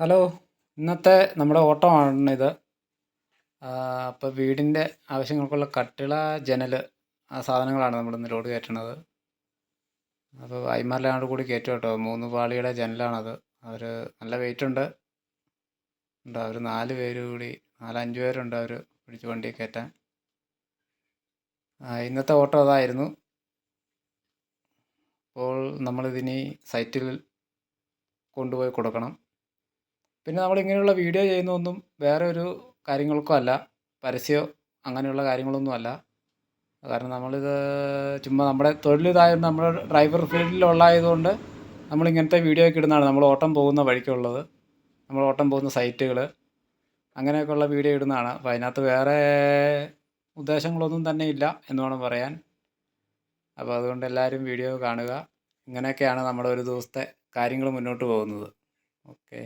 Hello ഇന്നത്തെ നമ്മുടെ ഓട്ടമാണ് ഇത്. അപ്പോൾ വീടിന്റെ ആവശ്യങ്ങൾക്കുള്ള കട്ടിള ജനൽ ആ സാധനങ്ങളാണ് നമ്മളിന്ന് ലോഡ് കയറ്റണത്. അപ്പോൾ ഭായിമാരെല്ലാം കൂടി കയറ്റും കേട്ടോ. മൂന്ന് പാളിയുടെ ജനലാണത്. അവർ നല്ല വെയിറ്റ് ഉണ്ട്. ഉണ്ട് അവർ നാല് പേര് കൂടി നാലഞ്ച് പേരുണ്ട് അവർ പിടിച്ച് വണ്ടി കയറ്റാൻ. ഇന്നത്തെ ഓട്ടം അതായിരുന്നു. അപ്പോൾ നമ്മളിതിനി സൈറ്റിൽ കൊണ്ടുപോയി കൊടുക്കണം. പിന്നെ നമ്മൾ ഇങ്ങനെയുള്ള വീഡിയോ ചെയ്യുന്നതൊന്നും വേറെ ഒരു കാര്യങ്ങൾക്കും അല്ല. പരസ്യമോ അങ്ങനെയുള്ള കാര്യങ്ങളൊന്നും അല്ല. കാരണം നമ്മളിത് ചുമ്മാ നമ്മുടെ തൊഴിലിതായത് നമ്മുടെ ഡ്രൈവർ ഫീൽഡിലുള്ളതായതുകൊണ്ട് നമ്മൾ ഇങ്ങനത്തെ വീഡിയോ ഒക്കെ ഇടുന്നതാണ്. നമ്മൾ ഓട്ടം പോകുന്ന വഴിക്കുള്ളത്. നമ്മൾ ഓട്ടം പോകുന്ന സൈറ്റുകൾ അങ്ങനെയൊക്കെയുള്ള വീഡിയോ ഇടുന്നതാണ്. അപ്പോൾ അതിനകത്ത് വേറെ ഉദ്ദേശങ്ങളൊന്നും തന്നെ ഇല്ല എന്ന് വേണം പറയാൻ. അപ്പോൾ അതുകൊണ്ട് എല്ലാവരും വീഡിയോ കാണുക. ഇങ്ങനെയൊക്കെയാണ് നമ്മുടെ ഒരു ദിവസത്തെ കാര്യങ്ങൾ മുന്നോട്ട് പോകുന്നത്. ഓക്കെ